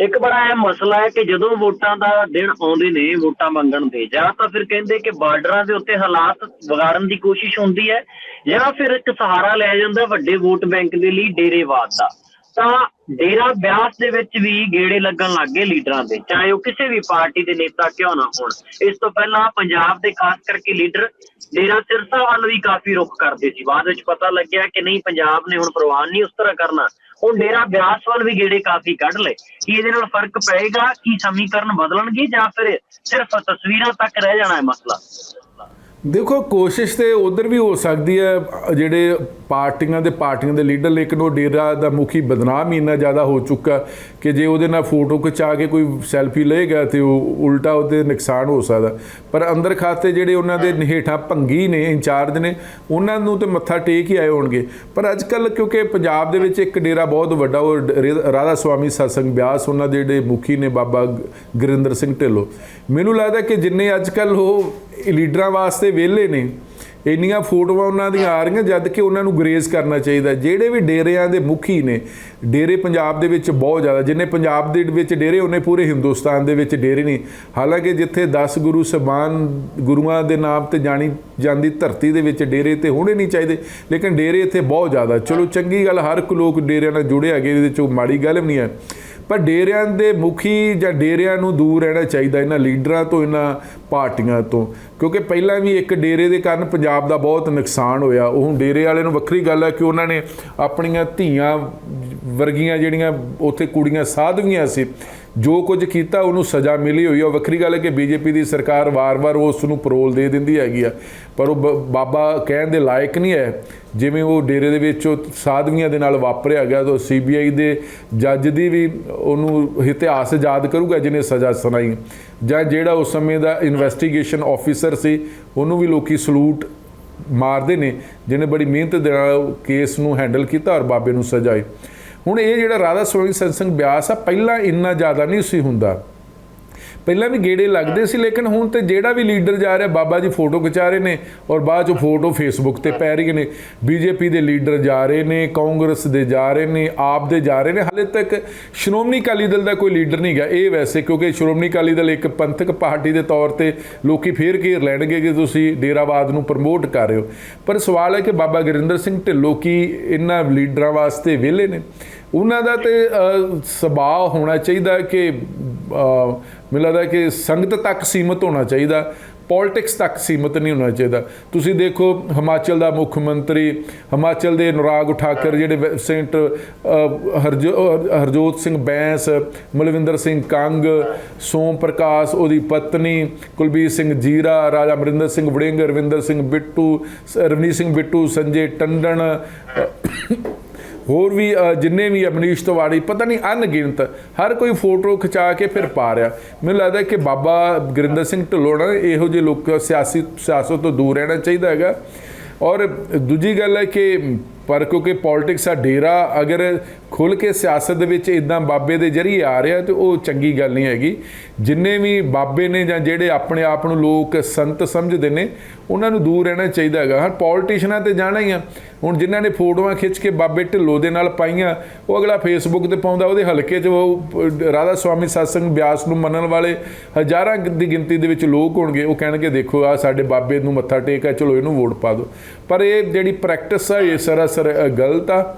ਇੱਕ ਬੜਾ ਇਹ ਮਸਲਾ ਹੈ ਕਿ ਜਦੋਂ ਵੋਟਾਂ ਦਾ ਦਿਨ ਆਉਂਦੇ ਨੇ, ਵੋਟਾਂ ਮੰਗਣ ਦੇ, ਜਾਂ ਤਾਂ ਫਿਰ ਕਹਿੰਦੇ ਕਿ ਬਾਰਡਰਾਂ ਦੇ ਉੱਤੇ ਹਾਲਾਤ ਵਿਗਾੜਨ ਦੀ ਕੋਸ਼ਿਸ਼ ਹੁੰਦੀ ਹੈ, ਜਾਂ ਫਿਰ ਇੱਕ ਸਹਾਰਾ ਲਿਆ ਜਾਂਦਾ ਵੱਡੇ ਵੋਟ ਬੈਂਕ ਦੇ ਲਈ ਡੇਰੇਵਾਦ ਦਾ। ਤਾਂ ਡੇਰਾ ਬਿਆਸ ਦੇ ਵਿੱਚ ਵੀ ਗੇੜੇ ਲੱਗਣ ਲੱਗੇ ਲੀਡਰਾਂ ਦੇ, ਚਾਹੇ ਉਹ ਕਿਸੇ ਵੀ ਪਾਰਟੀ ਦੇ ਨੇਤਾ ਕਿਉਂ ਨਾ ਹੋਣ। ਇਸ ਤੋਂ ਪਹਿਲਾਂ ਪੰਜਾਬ ਦੇ ਖਾਸ ਕਰਕੇ ਲੀਡਰ ਡੇਰਾ ਸਿਰਸਾ ਵੱਲ ਵੀ ਕਾਫੀ ਰੁਖ ਕਰਦੇ ਸੀ। ਬਾਅਦ ਵਿੱਚ ਪਤਾ ਲੱਗਿਆ ਕਿ ਨਹੀਂ, ਪੰਜਾਬ ਨੇ ਹੁਣ ਪ੍ਰਵਾਨ ਨਹੀਂ ਉਸ ਤਰ੍ਹਾਂ ਕਰਨਾ। ਉਹ ਡੇਰਾ ਬਿਆਸ ਵੱਲ ਵੀ ਗੇੜੇ ਕਾਫੀ ਕੱਢ ਲਏ ਕਿ ਇਹਦੇ ਨਾਲ ਫ਼ਰਕ ਪਏਗਾ, ਕੀ ਸਮੀਕਰਨ ਬਦਲਣਗੇ ਜਾਂ ਫਿਰ ਸਿਰਫ ਤਸਵੀਰਾਂ ਤੱਕ ਰਹਿ ਜਾਣਾ ਹੈ ਮਸਲਾ। ਦੇਖੋ, ਕੋਸ਼ਿਸ਼ ਤੇ ਉਧਰ ਵੀ ਹੋ ਸਕਦੀ ਹੈ, ਜਿਹੜੇ ਪਾਰਟੀਆਂ ਦੇ ਪਾਰਟੀਆਂ ਦੇ ਲੀਡਰ, ਲੇਕਿਨ ਉਹ ਡੇਰਾ ਦਾ ਮੁਖੀ ਬਦਨਾਮ ਹੀ ਇੰਨਾ ਜ਼ਿਆਦਾ ਹੋ ਚੁੱਕਾ ਕਿ ਜੇ ਉਹਦੇ ਨਾਲ ਫੋਟੋ ਖਿਚਾ ਕੇ ਕੋਈ ਸੈਲਫੀ ਲਏਗਾ ਤੇ ਉਹ ਉਲਟਾ ਉਹਦੇ ਨੁਕਸਾਨ ਹੋ ਸਕਦਾ। ਪਰ ਅੰਦਰ ਖਾਤੇ ਜਿਹੜੇ ਉਹਨਾਂ ਦੇ ਹੇਠਾਂ ਭੰਗੀ ਨੇ, ਇੰਚਾਰਜ ਨੇ, ਉਹਨਾਂ ਨੂੰ ਤੇ ਮੱਥਾ ਟੇਕ ਹੀ ਆਏ ਹੋਣਗੇ। ਪਰ ਅੱਜ ਕੱਲ ਕਿਉਂਕਿ ਪੰਜਾਬ ਦੇ ਵਿੱਚ ਇੱਕ ਡੇਰਾ ਬਹੁਤ ਵੱਡਾ, ਉਹ ਡ- ਰਾਧਾ ਸੁਆਮੀ ਸਤਸੰਗ ਬਿਆਸ, ਉਹਨਾਂ ਦੇ ਜਿਹੜੇ ਮੁਖੀ ਨੇ ਬਾਬਾ ਗੁਰਿੰਦਰ ਸਿੰਘ ਢਿੱਲੋਂ। ਮੈਨੂੰ ਲੱਗਦਾ ਕਿ ਜਿੰਨੇ ਅੱਜ ਕੱਲ ਉਹ ਲੀਡਰਾਂ ਵਾਸਤੇ ਵਿਹਲੇ ਨੇ। ਇੰਨੀਆਂ ਫੋਟੋਆਂ ਉਹਨਾਂ ਦੀਆਂ ਆ ਰਹੀਆਂ, ਜਦ ਕਿ ਉਹਨਾਂ ਨੂੰ ਗਰੇਜ਼ ਕਰਨਾ ਚਾਹੀਦਾ। ਜਿਹੜੇ ਵੀ ਡੇਰਿਆਂ ਦੇ ਮੁਖੀ ਨੇ, ਡੇਰੇ ਪੰਜਾਬ ਦੇ ਵਿੱਚ ਬਹੁਤ ਜ਼ਿਆਦਾ, ਜਿੰਨੇ ਪੰਜਾਬ ਦੇ ਵਿੱਚ ਡੇਰੇ, ਉਹਨੇ ਪੂਰੇ ਹਿੰਦੁਸਤਾਨ ਦੇ ਵਿੱਚ ਡੇਰੇ ਨਹੀਂ ਹਾਲਾਂਕਿ ਜਿੱਥੇ 10 ਗੁਰੂ ਸਬਾਨ ਗੁਰੂਆਂ ਦੇ ਨਾਮ ਤੇ ਜਾਣੀ ਜਾਂਦੀ ਧਰਤੀ ਦੇ ਵਿੱਚ ਡੇਰੇ ਤੇ ਹੋਣੇ ਨਹੀਂ ਚਾਹੀਦੇ, ਲੇਕਿਨ ਡੇਰੇ ਇੱਥੇ ਬਹੁਤ ਜ਼ਿਆਦਾ। ਚਲੋ ਚੰਗੀ ਗੱਲ, ਹਰ ਇੱਕ ਲੋਕ ਡੇਰਿਆਂ ਨਾਲ ਜੁੜੇ ਹੈਗੇ, ਇਹਦੇ 'ਚੋਂ ਮਾੜੀ ਗੱਲ ਵੀ ਨਹੀਂ ਹੈ। ਪਰ ਡੇਰਿਆਂ ਦੇ ਮੁਖੀ ਜਾਂ ਡੇਰਿਆਂ ਨੂੰ ਦੂਰ ਰਹਿਣਾ ਚਾਹੀਦਾ ਇਹਨਾਂ ਲੀਡਰਾਂ ਤੋਂ, ਇਹਨਾਂ ਪਾਰਟੀਆਂ ਤੋਂ। ਕਿਉਂਕਿ ਪਹਿਲਾਂ ਵੀ ਇੱਕ ਡੇਰੇ ਦੇ ਕਾਰਨ ਪੰਜਾਬ ਦਾ ਬਹੁਤ ਨੁਕਸਾਨ ਹੋਇਆ। ਉਹ ਹੁਣ ਡੇਰੇ ਵਾਲੇ ਨੂੰ ਵੱਖਰੀ ਗੱਲ ਹੈ ਕਿ ਉਹਨਾਂ ਨੇ ਆਪਣੀਆਂ ਧੀਆਂ ਵਰਗੀਆਂ ਜਿਹੜੀਆਂ ਉੱਥੇ ਕੁੜੀਆਂ ਸਾਧਵੀਆਂ ਸੀ ਜੋ ਕੁਝ ਕੀਤਾ ਉਹਨੂੰ ਸਜ਼ਾ ਮਿਲੀ ਹੋਈ ਹੈ ਵੱਖਰੀ ਗੱਲ ਹੈ ਕਿ ਬੀਜੇਪੀ ਦੀ ਸਰਕਾਰ ਵਾਰ-ਵਾਰ ਉਸ ਨੂੰ ਪਰੋਲ ਦੇ ਦਿੰਦੀ ਹੈਗੀ ਆ। ਪਰ ਉਹ ਬ- ਬਾਬਾ ਕਹਿਣ ਦੇ ਲਾਇਕ ਨਹੀਂ ਹੈ। ਜਿਵੇਂ ਉਹ ਡੇਰੇ ਦੇ ਵਿੱਚ ਉਹ ਸਾਧਵੀਆਂ ਦੇ ਨਾਲ ਵਾਪਰਿਆ ਗਿਆ, ਤਾਂ ਸੀਬੀਆਈ ਦੇ ਜੱਜ ਦੀ ਵੀ ਉਹਨੂੰ ਇਤਿਹਾਸ ਯਾਦ ਕਰੂਗਾ ਜਿਹਨੇ ਸਜ਼ਾ ਸੁਣਾਈ। ਜਾਂ ਜਿਹੜਾ ਉਸ ਸਮੇਂ ਦਾ ਇਨਵੈਸਟੀਗੇਸ਼ਨ ਆਫੀਸਰ ਸੀ, ਉਹਨੂੰ ਵੀ ਲੋਕੀ ਸਲੂਟ ਮਾਰਦੇ ਨੇ, ਜਿਹਨੇ ਬੜੀ ਮਿਹਨਤ ਦੇ ਨਾਲ ਕੇਸ ਨੂੰ ਹੈਂਡਲ ਕੀਤਾ ਔਰ ਬਾਬੇ ਨੂੰ ਸਜਾਏ ਹੁਣ ਇਹ ਜਿਹੜਾ ਰਾਧਾ ਸਵਾਮੀ ਸੰਸੰਗ ਬਿਆਸ ਆ ਪਹਿਲਾਂ ਇੰਨਾ ਜ਼ਿਆਦਾ ਨਹੀਂ ਸੀ ਹੁੰਦਾ। ਪਹਿਲਾਂ ਵੀ ਗੇੜੇ ਲੱਗਦੇ ਸੀ, ਲੇਕਿਨ ਹੁਣ ਤੇ ਜਿਹੜਾ ਵੀ ਲੀਡਰ ਜਾ ਰਿਹਾ, ਬਾਬਾ ਜੀ ਫੋਟੋ ਖਿਚਾ ਰਹੇ ਨੇ ਔਰ ਬਾਅਦ ਚ ਫੋਟੋ ਫੇਸਬੁੱਕ ਤੇ ਪੈ ਰਹੀ ਨੇ। ਬੀਜੇਪੀ ਦੇ ਲੀਡਰ ਜਾ ਰਹੇ ਨੇ, ਕਾਂਗਰਸ ਦੇ ਜਾ ਰਹੇ ਨੇ, ਆਪ ਦੇ ਜਾ ਰਹੇ ਨੇ। ਹਾਲੇ ਤੱਕ ਸ਼੍ਰੋਮਣੀ ਅਕਾਲੀ ਦਲ ਦਾ ਕੋਈ ਲੀਡਰ ਨਹੀਂ ਗਿਆ। ਇਹ ਵੈਸੇ ਕਿਉਂਕਿ ਸ਼੍ਰੋਮਣੀ ਅਕਾਲੀ ਦਲ ਇੱਕ ਪੰਥਕ ਪਾਰਟੀ ਦੇ ਤੌਰ ਤੇ ਲੋਕੀ ਫੇਰ ਘੇਰ ਲੈਣਗੇ ਕਿ ਤੁਸੀਂ ਡੇਰਾਵਾਦ ਨੂੰ ਪ੍ਰਮੋਟ ਕਰ ਰਹੇ ਹੋ। ਪਰ ਸਵਾਲ ਹੈ ਕਿ ਬਾਬਾ ਗੁਰਿੰਦਰ ਸਿੰਘ ਢਿੱਲੋਂ ਕੀ ਇਹਨਾਂ ਲੀਡਰਾਂ ਵਾਸਤੇ ਵਿਹਲੇ ਨੇ? ਉਹਨਾਂ ਦਾ ਤੇ ਸੁਭਾਅ ਹੋਣਾ ਚਾਹੀਦਾ ਕਿ ਮੈਨੂੰ ਲੱਗਦਾ ਕਿ ਸੰਗਤ ਤੱਕ ਸੀਮਤ ਹੋਣਾ ਚਾਹੀਦਾ ਪੋਲਿਟਿਕਸ ਤੱਕ ਸੀਮਤ ਨਹੀਂ ਹੋਣਾ ਚਾਹੀਦਾ। ਤੁਸੀਂ ਦੇਖੋ ਹਿਮਾਚਲ ਦਾ ਮੁੱਖ ਮੰਤਰੀ, ਹਿਮਾਚਲ ਦੇ ਨੁਰਾਗ ਠਾਕਰ, ਜਿਹੜੇ ਵੈ- ਹਰਜੋ- ਹਰਜੋਤ ਸਿੰਘ ਬੈਂਸ, ਮਲਵਿੰਦਰ ਸਿੰਘ ਕੰਗ, ਸੋਮ ਪ੍ਰਕਾਸ਼, ਉਹਦੀ ਪਤਨੀ, ਕੁਲਬੀਰ ਸਿੰਘ ਜੀਰਾ, ਰਾਜਾ ਅਮਰਿੰਦਰ ਸਿੰਘ ਵੜਿੰਗ, ਰਵਿੰਦਰ ਸਿੰਘ ਬਿੱਟੂ, ਸ- ਰਵਨੀਤ ਸਿੰਘ ਬਿੱਟੂ, ਸੰਜੇ ਟੰਡਣ ਹੋਰ ਵੀ ਜਿੰਨੇ ਵੀ ਅਮਨੀਸ਼ ਤਿਵਾੜੀ, ਪਤਾ ਨਹੀਂ ਅਣਗਿਣਤ, ਹਰ ਕੋਈ ਫੋਟੋ ਖਿਚਾ ਕੇ ਫਿਰ ਪਾ ਰਿਹਾ। ਮੈਨੂੰ ਲੱਗਦਾ ਕਿ ਬਾਬਾ ਗੁਰਿੰਦਰ ਸਿੰਘ ਢਿੱਲੋਂ ਨਾ ਇਹੋ ਜਿਹੇ ਲੋਕ, ਸਿਆਸੀ, ਸਿਆਸਤ ਤੋਂ ਦੂਰ ਰਹਿਣਾ ਚਾਹੀਦਾ ਹੈਗਾ। ਔਰ ਦੂਜੀ ਗੱਲ ਹੈ ਕਿ, ਪਰ ਕਿਉਂਕਿ ਪੋਲਿਟਿਕਸ ਆ ਡੇਰਾ ਅਗਰ ਖੁੱਲ ਕੇ ਸਿਆਸਤ ਦੇ ਵਿੱਚ ਇਦਾਂ ਬਾਬੇ ਦੇ ਜਰੀਏ ਆ ਰਿਹਾ, ਤੇ ਉਹ ਚੰਗੀ ਗੱਲ ਨਹੀਂ ਹੈਗੀ। ਜਿੰਨੇ ਵੀ ਬਾਬੇ ਨੇ ਜਾਂ ਜਿਹੜੇ ਆਪਣੇ ਆਪ ਨੂੰ ਲੋਕ ਸੰਤ ਸਮਝਦੇ ਨੇ, ਉਹਨਾਂ ਨੂੰ ਦੂਰ ਰਹਿਣਾ ਚਾਹੀਦਾ ਹੈਗਾ। ਹਾਂ ਪੋਲਿਟਿਸ਼ਨਾਂ ਤੇ ਜਾਣਾ ਹੀ ਆ। ਹੁਣ ਜਿਨ੍ਹਾਂ ਨੇ ਫੋਟੋਆਂ ਖਿੱਚ ਕੇ ਬਾਬੇ ਢਿੱਲੋਂ ਦੇ ਨਾਲ ਪਾਈਆਂ, ਉਹ ਅਗਲਾ ਫੇਸਬੁੱਕ ਤੇ ਪਾਉਂਦਾ, ਉਹਦੇ ਹਲਕੇ 'ਚ ਉਹ ਰਾਧਾ ਸਵਾਮੀ ਸਤਸੰਗ ਬਿਆਸ ਨੂੰ ਮੰਨਣ ਵਾਲੇ ਹਜ਼ਾਰਾਂ ਦੀ ਗਿਣਤੀ ਦੇ ਵਿੱਚ ਲੋਕ ਹੋਣਗੇ, ਉਹ ਕਹਿਣਗੇ, ਦੇਖੋ ਆ ਸਾਡੇ ਬਾਬੇ ਨੂੰ ਮੱਥਾ ਟੇਕ ਆ, ਚਲੋ ਇਹਨੂੰ ਵੋਟ ਪਾ ਦਿਓ। ਪਰ ਇਹ ਜਿਹੜੀ ਪ੍ਰੈਕਟਿਸ ਆ, ਇਹ ਸਰਾਸਰ ਗਲਤ ਆ।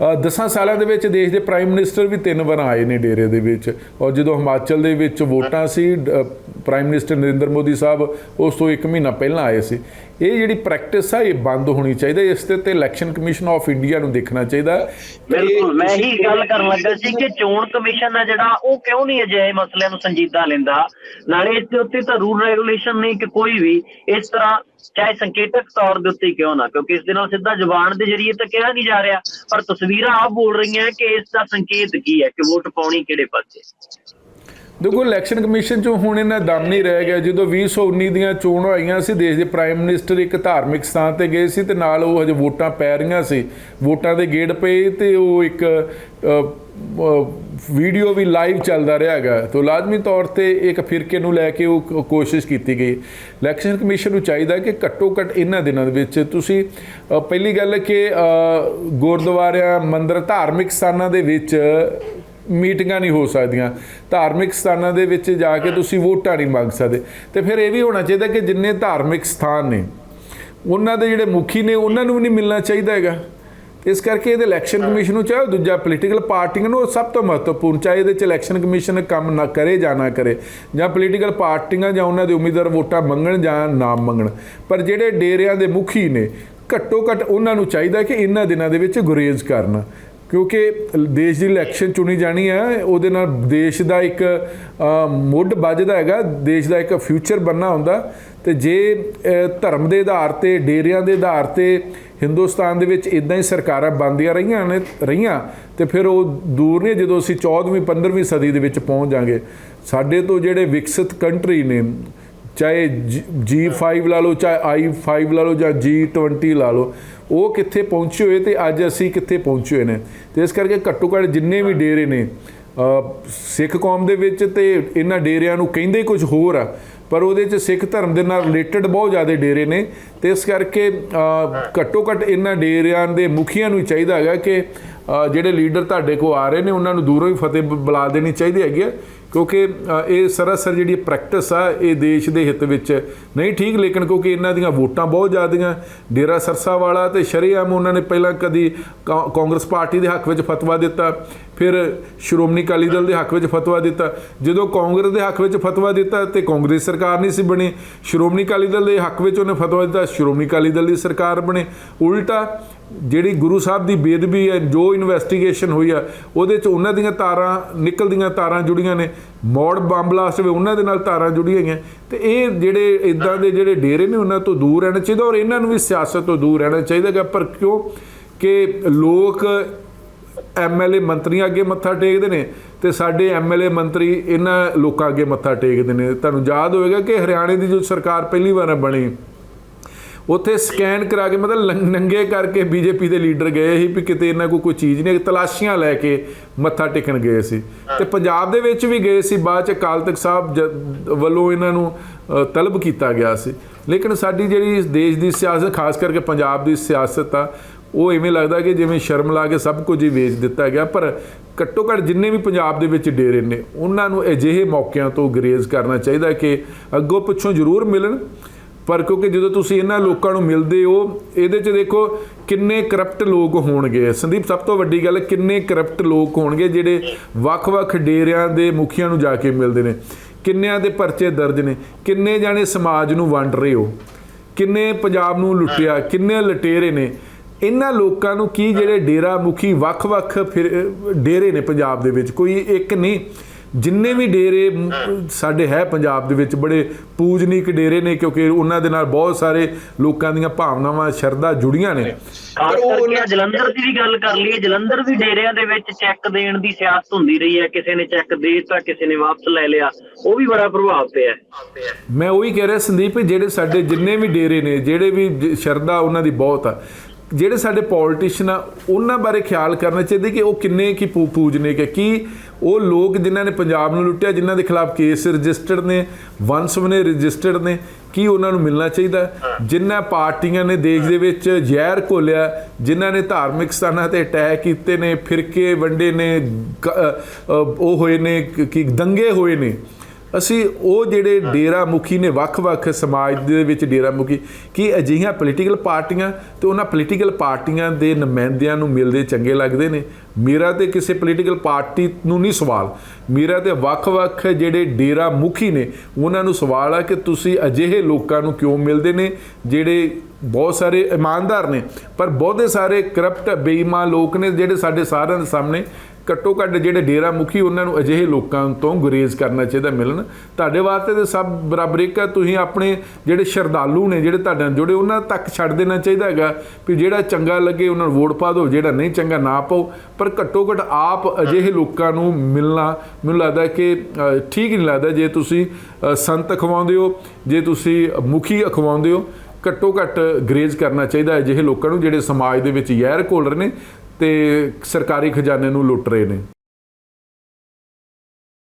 ਅ, ਦਸਾਂ ਸਾਲਾਂ ਦੇ ਵਿੱਚ ਦੇਸ਼ ਦੇ ਪ੍ਰਾਈਮ ਮਿਨਿਸਟਰ ਵੀ ਤਿੰਨ ਵਾਰ ਆਏ ਨੇ ਡੇਰੇ ਦੇ ਵਿੱਚ। ਔਰ ਜਦੋਂ ਹਿਮਾਚਲ ਦੇ ਵਿੱਚ ਵੋਟਾਂ ਸੀ ਪ੍ਰਾਈਮ ਮਿਨਿਸਟਰ ਨਰਿੰਦਰ ਮੋਦੀ ਸਾਹਿਬ ਉਸ ਤੋਂ 1 ਮਹੀਨਾ ਪਹਿਲਾਂ ਆਏ ਸੀ। ਇਹ ਜਿਹੜੀ ਪ੍ਰੈਕਟਿਸ ਆ ਇਹ ਬੰਦ ਹੋਣੀ ਚਾਹੀਦੀ ਹੈ। ਇਸ ਤੇ ਤੇ ਇਲੈਕਸ਼ਨ ਕਮਿਸ਼ਨ ਆਫ ਇੰਡੀਆ ਨੂੰ ਦੇਖਣਾ ਚਾਹੀਦਾ। ਬਿਲਕੁਲ ਮੈਂ ਹੀ ਗੱਲ ਕਰਨ ਲੱਗਾ ਸੀ ਕਿ ਚੋਣ ਕਮਿਸ਼ਨ ਹੈ ਜਿਹੜਾ ਉਹ ਕਿਉਂ ਨਹੀਂ ਅਜਿਹੇ ਮਸਲਿਆਂ ਨੂੰ ਸੰਜੀਦਾ ਲੈਂਦਾ? ਨਾਲੇ ਇਸ ਦੇ ਉੱਤੇ ਤਾਂ ਰੂਲ ਰੈਗੂਲੇਸ਼ਨ ਨਹੀਂ ਕਿ ਕੋਈ ਵੀ ਇਸ ਤਰ੍ਹਾਂ ਚਾਹੇ ਸੰਕੇਤਕ ਤੌਰ ਦੇ ਉੱਤੇ ਕਿਉਂ ਨਾ, ਕਿਉਂਕਿ ਇਸ ਦੇ ਨਾਲ ਸਿੱਧਾ ਜ਼ੁਬਾਨ ਦੇ ਜ਼ਰੀਏ ਤਾਂ ਕਿਹਾ ਨਹੀਂ ਜਾ ਰਿਹਾ, ਪਰ ਤਸਵੀਰਾਂ ਆਪ ਬੋਲ ਰਹੀਆਂ ਕਿ ਇਸ ਦਾ ਸੰਕੇਤ ਕੀ ਹੈ ਕਿ ਵੋਟ ਪਾਉਣੀ ਕਿਹੜੇ ਪਾਸੇ? ਦੇਖੋ ਇਲੈਕਸ਼ਨ ਕਮਿਸ਼ਨ ਚੋਂ ਹੁਣ ਇਹਨਾਂ ਦਮ ਨਹੀਂ ਰਹਿ ਗਿਆ, ਜਦੋਂ 2019 ਦੀਆਂ ਚੋਣਾਂ ਹੋਈਆਂ ਸੀ, ਦੇਸ਼ ਦੇ ਪ੍ਰਾਈਮ ਮਿਨਿਸਟਰ ਇੱਕ ਧਾਰਮਿਕ ਸਥਾਨ ਤੇ ਗਏ ਸੀ ਤੇ ਨਾਲ ਉਹ ਹਜੇ ਵੋਟਾਂ ਪੈ ਰਹੀਆਂ ਸੀ। ਵੋਟਾਂ ਦੇ ਗੇੜ ਪਏ ਤੇ ਉਹ ਇੱਕ ਵੀਡੀਓ ਵੀ ਲਾਈਵ ਚੱਲਦਾ ਰਿਹਾ ਹੈਗਾ। ਤੋਂ ਲਾਜ਼ਮੀ ਤੌਰ ਤੇ ਇੱਕ ਫਿਰਕੇ ਨੂੰ ਲੈ ਕੇ ਉਹ ਕੋਸ਼ਿਸ਼ ਕੀਤੀ ਗਈ। ਇਲੈਕਸ਼ਨ ਕਮਿਸ਼ਨ ਨੂੰ ਚਾਹੀਦਾ ਕਿ ਘੱਟੋ ਘੱਟ ਇਹਨਾਂ ਦਿਨਾਂ ਦੇ ਵਿੱਚ ਤੁਸੀਂ ਪਹਿਲੀ ਗੱਲ ਕਿ ਗੁਰਦੁਆਰਿਆਂ, ਮੰਦਰ ਧਾਰਮਿਕ ਸਥਾਨਾਂ ਦੇ ਵਿੱਚ ਮੀਟਿੰਗਾਂ ਨਹੀਂ ਹੋ ਸਕਦੀਆਂ। ਧਾਰਮਿਕ ਸਥਾਨਾਂ ਦੇ ਵਿੱਚ ਜਾ ਕੇ ਤੁਸੀਂ ਵੋਟਾਂ ਨਹੀਂ ਮੰਗ ਸਕਦੇ। ਤੇ ਫਿਰ ਇਹ ਵੀ ਹੋਣਾ ਚਾਹੀਦਾ ਕਿ ਜਿੰਨੇ ਧਾਰਮਿਕ ਸਥਾਨ ਨੇ, ਉਹਨਾਂ ਦੇ ਜਿਹੜੇ ਮੁਖੀ ਨੇ, ਉਹਨਾਂ ਨੂੰ ਵੀ ਨਹੀਂ ਮਿਲਣਾ ਚਾਹੀਦਾ ਹੈਗਾ। ਇਸ ਕਰਕੇ ਇਹਦੇ ਇਲੈਕਸ਼ਨ ਕਮਿਸ਼ਨ ਨੂੰ ਚਾਹੇ, ਦੂਜਾ ਪੋਲੀਟੀਕਲ ਪਾਰਟੀਆਂ ਨੂੰ ਉਹ ਸਭ ਤੋਂ ਮਹੱਤਵਪੂਰਨ, ਚਾਹੇ ਇਹਦੇ ਚ ਇਲੈਕਸ਼ਨ ਕਮਿਸ਼ਨ ਕੰਮ ਨਾ ਕਰੇ ਜਾਂ ਨਾ ਕਰੇ, ਜਾਂ ਪੋਲੀਟੀਕਲ ਪਾਰਟੀਆਂ ਜਾਂ ਉਹਨਾਂ ਦੇ ਉਮੀਦਵਾਰ ਵੋਟਾਂ ਮੰਗਣ ਜਾਂ ਨਾ ਮੰਗਣ, ਪਰ ਜਿਹੜੇ ਡੇਰਿਆਂ ਦੇ ਮੁਖੀ ਨੇ ਘੱਟੋ ਘੱਟ ਉਹਨਾਂ ਨੂੰ ਚਾਹੀਦਾ ਕਿ ਇਹਨਾਂ ਦਿਨਾਂ ਦੇ ਵਿੱਚ ਗੁਰੇਜ਼ ਕਰਨਾ, ਕਿਉਂਕਿ ਦੇਸ਼ ਦੀ ਇਲੈਕਸ਼ਨ ਚੁਣੀ ਜਾਣੀ ਹੈ, ਉਹਦੇ ਨਾਲ ਦੇਸ਼ ਦਾ ਇੱਕ ਮੁੱਢ ਵੱਜਦਾ ਹੈਗਾ, ਦੇਸ਼ ਦਾ ਇੱਕ ਫਿਊਚਰ ਬੰਨਾ ਹੁੰਦਾ, ਤੇ ਜੇ ਧਰਮ ਦੇ ਆਧਾਰ ਤੇ, ਡੇਰਿਆਂ ਦੇ ਆਧਾਰ ਤੇ ਹਿੰਦੁਸਤਾਨ ਦੇ ਵਿੱਚ ਇਦਾਂ ਹੀ ਸਰਕਾਰਾਂ ਬਣਦੀਆਂ ਰਹੀਆਂ ਨੇ, ਰਹੀਆਂ ਤੇ ਫਿਰ ਉਹ ਦੂਰ ਨੇ ਜਦੋਂ ਅਸੀਂ 14ਵੀਂ 15ਵੀਂ ਸਦੀ ਦੇ ਵਿੱਚ ਪਹੁੰਚ ਜਾਾਂਗੇ। ਸਾਡੇ ਤੋਂ ਜਿਹੜੇ ਵਿਕਸਿਤ ਕੰਟਰੀ ਨੇ, ਚਾਹੇ G5 ਲਾ ਲਓ, ਚਾਹੇ I5 ਲਾ ਲਓ ਜਾਂ G20 ਲਾ ਲਓ, ਉਹ ਕਿੱਥੇ ਪਹੁੰਚੇ ਹੋਏ ਤੇ ਅੱਜ ਅਸੀਂ ਕਿੱਥੇ ਪਹੁੰਚੇ ਹੋਏ ਨੇ। ਤੇ ਇਸ ਕਰਕੇ ਘੱਟੋ ਘੱਟ ਜਿੰਨੇ ਵੀ ਡੇਰੇ ਨੇ ਸਿੱਖ ਕੌਮ ਦੇ ਵਿੱਚ ਤੇ ਇਹਨਾਂ ਡੇਰਿਆਂ ਨੂੰ ਕਹਿੰਦੇ ਕੁਝ ਹੋਰ ਆ। ਪਰ ਉਹਦੇ ਚ ਸਿੱਖ ਧਰਮ ਦੇ ਨਾਲ ਰਿਲੇਟਡ ਬਹੁਤ ਜ਼ਿਆਦਾ ਡੇਰੇ ਨੇ ਤੇ ਇਸ ਕਰਕੇ ਘੱਟੋ ਘੱਟ ਇਹਨਾਂ ਡੇਰਿਆਂ ਦੇ ਮੁਖੀਆਂ ਨੂੰ ਹੀ ਚਾਹੀਦਾ ਹੈਗਾ ਕਿ ਜਿਹੜੇ ਲੀਡਰ ਤੁਹਾਡੇ ਕੋਲ ਆ ਰਹੇ ਨੇ, ਉਹਨਾਂ ਨੂੰ ਦੂਰੋਂ ਹੀ ਫਤਿਹ ਬੁਲਾ ਦੇਣੀ ਚਾਹੀਦੀ ਹੈਗੀ ਆ। ਕਿਉਂਕਿ ਇਹ ਸਰਾਸਰ ਜਿਹੜੀ ਪ੍ਰੈਕਟਿਸ ਆ, ਇਹ ਦੇਸ਼ ਦੇ ਹਿੱਤ ਵਿੱਚ ਨਹੀਂ ਠੀਕ, ਲੇਕਿਨ ਕਿਉਂਕਿ ਇਹਨਾਂ ਦੀਆਂ ਵੋਟਾਂ ਬਹੁਤ ਜ਼ਿਆਦੀਆਂ। ਡੇਰਾ ਸਰਸਾ ਵਾਲਾ ਤੇ ਸ਼ਰੇਆਮ ਉਹਨਾਂ ਨੇ ਪਹਿਲਾਂ ਕਦੀ ਕਾ- ਕਾਂਗਰਸ ਪਾਰਟੀ ਦੇ ਹੱਕ ਵਿੱਚ ਫਤਵਾ ਦਿੱਤਾ, ਫਿਰ ਸ਼੍ਰੋਮਣੀ ਅਕਾਲੀ ਦਲ ਦੇ ਹੱਕ ਵਿੱਚ ਫਤਵਾ ਦਿੱਤਾ। ਜਦੋਂ ਕਾਂਗਰਸ ਦੇ ਹੱਕ ਵਿੱਚ ਫਤਵਾ ਦਿੱਤਾ ਤੇ ਕਾਂਗਰਸ ਸਰਕਾਰ ਨਹੀਂ ਸੀ ਬਣੀ, ਸ਼੍ਰੋਮਣੀ ਅਕਾਲੀ ਦਲ ਦੇ ਹੱਕ ਵਿੱਚ ਉਹਨੇ ਫਤਵਾ ਦਿੱਤਾ, ਸ਼੍ਰੋਮਣੀ ਅਕਾਲੀ ਦਲ ਦੀ ਸਰਕਾਰ ਬਣੇ। ਉਲਟਾ ਜਿਹੜੀ ਗੁਰੂ ਸਾਹਿਬ ਦੀ ਬੇਦਬੀ ਹੈ, ਜੋ ਇਨਵੈਸਟੀਗੇਸ਼ਨ ਹੋਈ ਆ, ਉਹਦੇ ਚ ਉਹਨਾਂ ਦੀਆਂ ਤਾਰਾਂ, ਨਿਕਲਦੀਆਂ ਤਾਰਾਂ ਜੁੜੀਆਂ ਨੇ। ਮੌੜ ਬੰਬਲਾਸਟ ਬਲਾਸਟ ਉਹਨਾਂ ਦੇ ਨਾਲ ਤਾਰਾਂ ਜੁੜੀਆਂ ਗਈਆਂ ਤੇ ਇਹ ਜਿਹੜੇ ਇਦਾਂ ਦੇ ਜਿਹੜੇ ਡੇਰੇ ਨੇ, ਉਹਨਾਂ ਤੋਂ ਦੂਰ ਰਹਿਣਾ ਚਾਹੀਦਾ ਔਰ ਇਹਨਾਂ ਨੂੰ ਵੀ ਸਿਆਸਤ ਤੋਂ ਦੂਰ ਰਹਿਣਾ ਚਾਹੀਦਾ ਗਾ। ਪਰ ਕਿਉਂ? ਕਿ ਲੋਕ ਐਮਐਲਏ ਮੰਤਰੀਆਂ ਅੱਗੇ ਮੱਥਾ ਟੇਕਦੇ ਨੇ ਤੇ ਸਾਡੇ ਐਮਐਲਏ ਮੰਤਰੀ ਇਹਨਾਂ ਲੋਕਾਂ ਅੱਗੇ ਮੱਥਾ ਟੇਕਦੇ ਨੇ। ਤੁਹਾਨੂੰ ਯਾਦ ਹੋਵੇਗਾ ਕਿ ਹਰਿਆਣੇ ਦੀ ਜੋ ਸਰਕਾਰ ਪਹਿਲੀ ਵਾਰ ਬਣੀ ਉੱਥੇ ਸਕੈਨ ਕਰਾ ਕੇ ਮਤਲਬ ਨੰਗੇ ਕਰਕੇ ਬੀਜੇਪੀ ਦੇ ਲੀਡਰ ਗਏ ਸੀ ਵੀ ਕਿਤੇ ਇਹਨਾਂ ਕੋਲ ਕੋਈ ਚੀਜ਼ ਨਹੀਂ ਤਲਾਸ਼ੀਆਂ ਲੈ ਕੇ ਮੱਥਾ ਟੇਕਣ ਗਏ ਸੀ। ਤੇ ਪੰਜਾਬ ਦੇ ਵਿੱਚ ਵੀ ਗਏ ਸੀ। ਬਾਅਦ ਚ ਅਕਾਲ ਤਖਤ ਸਾਹਿਬ ਵੱਲੋਂ ਇਹਨਾਂ ਨੂੰ ਤਲਬ ਕੀਤਾ ਗਿਆ ਸੀ। ਲੇਕਿਨ ਸਾਡੀ ਜਿਹੜੀ ਇਸ ਦੇਸ਼ ਦੀ ਸਿਆਸਤ ਖਾਸ ਕਰਕੇ ਪੰਜਾਬ ਦੀ ਸਿਆਸਤ ਆ ਉਹ ਐਵੇਂ ਲੱਗਦਾ ਕਿ ਜਿਵੇਂ ਸ਼ਰਮ ਲਾ ਕੇ ਸਭ ਕੁਝ ਹੀ ਵੇਚ ਦਿੱਤਾ ਗਿਆ। ਪਰ ਘੱਟੋ ਘੱਟ ਜਿੰਨੇ ਵੀ ਪੰਜਾਬ ਦੇ ਵਿੱਚ ਡੇਰੇ ਨੇ ਉਹਨਾਂ ਨੂੰ ਅਜਿਹੇ ਮੌਕਿਆਂ ਤੋਂ ਗਰੇਜ਼ ਕਰਨਾ ਚਾਹੀਦਾ ਕਿ ਅੱਗੋਂ ਪਿੱਛੋਂ ਜ਼ਰੂਰ ਮਿਲਣ। ਪਰ ਕਿਉਂਕਿ ਜਦੋਂ ਤੁਸੀਂ ਇਹਨਾਂ ਲੋਕਾਂ ਨੂੰ ਮਿਲਦੇ ਹੋ, ਇਹਦੇ 'ਚ ਦੇਖੋ ਕਿੰਨੇ ਕਰਪਟ ਲੋਕ ਹੋਣਗੇ। ਸੰਦੀਪ, ਸਭ ਤੋਂ ਵੱਡੀ ਗੱਲ ਕਿੰਨੇ ਕਰਪਟ ਲੋਕ ਹੋਣਗੇ ਜਿਹੜੇ ਵੱਖ-ਵੱਖ ਡੇਰਿਆਂ ਦੇ ਮੁਖੀਆਂ ਨੂੰ ਜਾ ਕੇ ਮਿਲਦੇ ਨੇ। ਕਿੰਨਿਆਂ ਦੇ ਪਰਚੇ ਦਰਜ ਨੇ, ਕਿੰਨੇ ਜਾਣੇ ਸਮਾਜ ਨੂੰ ਵੰਡ ਰਹੇ ਹੋ, ਕਿੰਨੇ ਪੰਜਾਬ ਨੂੰ ਲੁੱਟਿਆ, ਕਿੰਨੇ ਲਟੇਰੇ ਨੇ। ਇਹਨਾਂ ਲੋਕਾਂ ਨੂੰ ਕੀ ਜਿਹੜੇ ਡੇਰਾ ਮੁਖੀ ਵੱਖ-ਵੱਖ ਫਿਰ ਡੇਰੇ ਨੇ ਪੰਜਾਬ ਦੇ ਵਿੱਚ, ਕੋਈ ਇੱਕ ਨਹੀਂ। ਜਿੰਨੇ ਵੀ ਡੇਰੇ ਸਾਡੇ ਹੈ ਪੰਜਾਬ ਦੇ ਵਿੱਚ ਬੜੇ ਪੂਜਨੀਕ ਡੇਰੇ ਨੇ ਕਿਉਂਕਿ ਉਹਨਾਂ ਦੇ ਨਾਲ ਬਹੁਤ ਸਾਰੇ ਲੋਕਾਂ ਦੀਆਂ ਭਾਵਨਾਵਾਂ ਸ਼ਰਧਾ ਜੁੜੀਆਂ ਨੇ। ਕਰਕੇ ਆਹ ਜਲੰਧਰ ਦੀ ਵੀ ਗੱਲ ਕਰ ਲਈਏ ਜਲੰਧਰ ਵੀ ਡੇਰਿਆਂ ਦੇ ਵਿੱਚ ਚੈੱਕ ਦੇਣ ਦੀ ਸਿਆਸਤ ਹੁੰਦੀ ਰਹੀ ਹੈ। ਕਿਸੇ ਨੇ ਚੈੱਕ ਦੇ ਦਿੱਤਾ ਕਿਸੇ ਨੇ ਵਾਪਸ ਲੈ ਲਿਆ। ਉਹ ਵੀ ਬੜਾ ਪ੍ਰਭਾਵ ਪਿਆ ਮੈਂ ਉਹੀ ਕਹਿ ਰਿਹਾ ਸੰਦੀਪ ਵੀ ਜਿਹੜੇ ਸਾਡੇ ਜਿੰਨੇ ਵੀ ਡੇਰੇ ਨੇ ਜਿਹੜੇ ਵੀ ਸ਼ਰਧਾ ਉਹਨਾਂ ਦੀ ਬਹੁਤ ਆ ਜਿਹੜੇ ਸਾਡੇ ਪੋਲੀਟੀਸ਼ੀਅਨ ਆ, ਉਹਨਾਂ ਬਾਰੇ ਖਿਆਲ ਕਰਨਾ ਚਾਹੀਦਾ ਕਿ ਉਹ ਕਿੰਨੇ ਕੀ ਪੂ- ਪੂਜਨੇ ਕਿ ਕੀ ਉਹ ਲੋਕ ਜਿਨ੍ਹਾਂ ਨੇ ਪੰਜਾਬ ਨੂੰ ਲੁੱਟਿਆ, ਜਿਨ੍ਹਾਂ ਦੇ ਖਿਲਾਫ ਕੇਸ ਰਜਿਸਟਰਡ ਨੇ ਵਨਸਵਨੇ ਰਜਿਸਟਰਡ ਨੇ, ਕੀ ਉਹਨਾਂ ਨੂੰ ਮਿਲਣਾ ਚਾਹੀਦਾ? ਜਿਨ੍ਹਾਂ ਪਾਰਟੀਆਂ ਨੇ ਦੇਸ਼ ਦੇ ਵਿੱਚ ਜ਼ਹਿਰ ਘੋਲਿਆ, ਜਿਨ੍ਹਾਂ ਨੇ ਧਾਰਮਿਕ ਸਥਾਨਾਂ ਤੇ ਅਟੈਕ ਕੀਤੇ ਨੇ, ਫਿਰਕੇ ਵੰਡੇ ਨੇ ਉਹ ਹੋਏ ਨੇ, ਕਿ- ਕਿ ਦੰਗੇ ਹੋਏ ਨੇ ਅਸੀਂ ਉਹ ਜਿਹੜੇ ਡੇਰਾ ਮੁਖੀ ਨੇ ਵੱਖ-ਵੱਖ ਸਮਾਜ ਦੇ ਵਿੱਚ ਡੇਰਾ ਮੁਖੀ ਕੀ ਅਜਿਹੀਆਂ ਪੋਲੀਟੀਕਲ ਪਾਰਟੀਆਂ ਤੇ ਉਹਨਾਂ ਪੋਲੀਟੀਕਲ ਪਾਰਟੀਆਂ ਦੇ ਨੁਮਾਇੰਦਿਆਂ ਨੂੰ ਮਿਲਦੇ ਚੰਗੇ ਲੱਗਦੇ ਨੇ। ਮੇਰਾ ਤੇ ਕਿਸੇ ਪੋਲੀਟੀਕਲ ਪਾਰਟੀ ਨੂੰ ਨਹੀਂ ਸਵਾਲ। ਮੇਰਾ ਤੇ ਵੱਖ-ਵੱਖ ਜਿਹੜੇ ਡੇਰਾ ਮੁਖੀ ਨੇ ਉਹਨਾਂ ਨੂੰ ਸਵਾਲ ਆ ਕਿ ਤੁਸੀਂ ਅਜਿਹੇ ਲੋਕਾਂ ਨੂੰ ਕਿਉਂ ਮਿਲਦੇ ਨੇ ਜਿਹੜੇ ਬਹੁਤ ਸਾਰੇ ਇਮਾਨਦਾਰ ਨੇ। ਪਰ ਬਹੁਤੇ ਸਾਰੇ ਕਰਪਟ ਬੇਈਮਾਨ ਲੋਕ ਨੇ ਜਿਹੜੇ ਸਾਡੇ ਸਾਰਿਆਂ ਦੇ ਸਾਹਮਣੇ ਘੱਟੋ ਘੱਟ ਜਿਹੜੇ ਡੇਰਾ ਮੁਖੀ ਉਹਨਾਂ ਨੂੰ ਅਜਿਹੇ ਲੋਕਾਂ ਤੋਂ ਗੁਰੇਜ਼ ਕਰਨਾ ਚਾਹੀਦਾ ਮਿਲਣ। ਤੁਹਾਡੇ ਵਾਸਤੇ ਤੇ ਸਭ ਬਰਾਬਰ ਇੱਕ ਆ, ਤੁਸੀਂ ਆਪਣੇ ਜਿਹੜੇ ਸ਼ਰਧਾਲੂ ਨੇ, ਜਿਹੜੇ ਤੁਹਾਡੇ ਨਾਲ ਜੁੜੇ, ਉਹਨਾਂ ਤੱਕ ਛੱਡ ਦੇਣਾ ਚਾਹੀਦਾ ਹੈਗਾ ਵੀ ਜਿਹੜਾ ਚੰਗਾ ਲੱਗੇ, ਉਹਨਾਂ ਨੂੰ ਵੋਟ ਪਾ ਦਿਓ, ਜਿਹੜਾ ਨਹੀਂ ਚੰਗਾ ਨਾ ਪਾਓ। ਪਰ ਘੱਟੋ ਘੱਟ ਆਪ ਅਜਿਹੇ ਲੋਕਾਂ ਨੂੰ ਮਿਲਣਾ, ਮੈਨੂੰ ਲੱਗਦਾ ਕਿ ਠੀਕ ਨਹੀਂ ਲੱਗਦਾ ਜੇ ਤੁਸੀਂ ਸੰਤ ਅਖਵਾਉਂਦੇ ਹੋ, ਜੇ ਤੁਸੀਂ ਮੁਖੀ ਅਖਵਾਉਂਦੇ ਹੋ। ਘੱਟੋ ਘੱਟ ਗਰੇਜ਼ ਕਰਨਾ ਚਾਹੀਦਾ ਹੈ ਅਜਿਹੇ ਲੋਕਾਂ ਨੂੰ ਜਿਹੜੇ ਸਮਾਜ ਦੇ ਵਿੱਚ ਜ਼ਹਿਰ ਘੋਲ ਰਹੇ ਨੇ। ਤੇ ਸਰਕਾਰੀ ਖਜ਼ਾਨੇ ਨੂੰ ਲੁੱਟ ਰਹੇ ਨੇ।